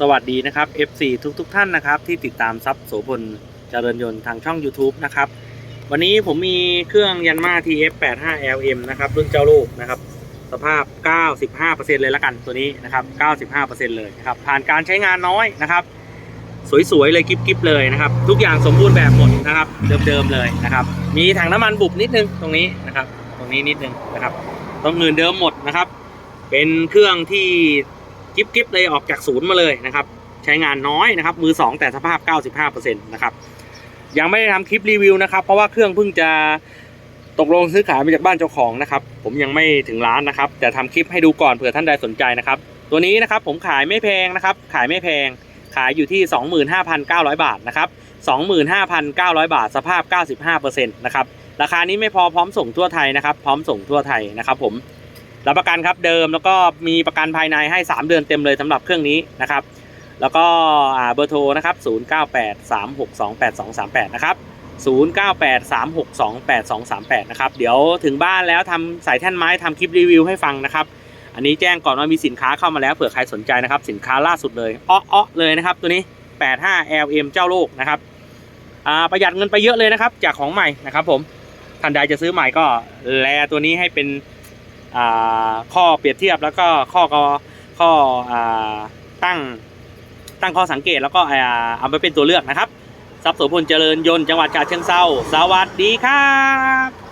สวัสดีนะครับ FC ทุกทุกๆท่านนะครับ ที่ติดตามซับโสพลเจริญยนต์ทางช่อง YouTube นะครับ วันนี้ผมมีเครื่องยันมา TF85LM นะครับรุ่นเจ้าลูกนะครับ สภาพ 95%เลยละกันตัวนี้นะครับ 95%เลยนะครับ ผ่านการใช้งานน้อยนะครับ สวยๆ เลยกิ๊บๆเลยนะครับ ทุกอย่างสมบูรณ์แบบหมดนะครับ เดิมๆเลยนะครับ มีถังน้ำมันบุบนิดนึงตรงนี้นะครับ ตรงนี้นิดนึงนะครับต้องเงินเดิมหมดนะครับ เป็นเครื่องที่ กิ๊บๆเลยออกจากศูนย์มาเลยนะครับใช้งานน้อยนะครับมือ 2 แต่สภาพ 95%นะครับยังไม่ได้ทำคลิปรีวิวนะครับ เพราะว่าเครื่องเพิ่งจะตกลงซื้อขายมาจากบ้านเจ้าของนะครับ ผมยังไม่ถึงร้านนะครับ แต่ทำคลิปให้ดูก่อนเผื่อท่านใดสนใจนะครับ ตัวนี้นะครับผมขายไม่แพงนะครับ ขายไม่แพงขายอยู่ที่ 25,900 บาทนะครับ 25,900 บาท สภาพ 95%นะครับ ราคานี้ไม่พอพร้อมส่งทั่วไทยนะครับ พร้อมส่งทั่วไทยนะครับผม รับประกันครับเดิมแล้วก็มีประกันภายในให้ 3 เดือนเต็มเลยสำหรับเครื่องนี้นะครับ แล้วก็เบอร์โทรนะครับ0983628238 นะครับ 0983628238 นะครับ เดี๋ยวถึงบ้านแล้วทำสายแท่นไม้ทำคลิปรีวิวให้ฟังนะครับ อันนี้แจ้งก่อนว่ามีสินค้าเข้ามาแล้วเผื่อใครสนใจนะครับ สินค้าล่าสุดเลยอ้อๆเลยนะครับ ตัวนี้ 85 LM เจ้าโลกนะครับประหยัดเงินไปเยอะเลยนะครับ จากของใหม่นะครับ ผมท่านใดจะซื้อใหม่ก็แลตัวนี้ให้เป็น ข้อเปรียบเทียบแล้วก็ข้อกข้ออตั้งตั้งข้อสังเกตแล้วก็เอาไปเป็นตัวเลือกนะครับทรัพย์โสพลเจริญยนต์จังหวัดฉะเชิงเซาสวัสดีครับ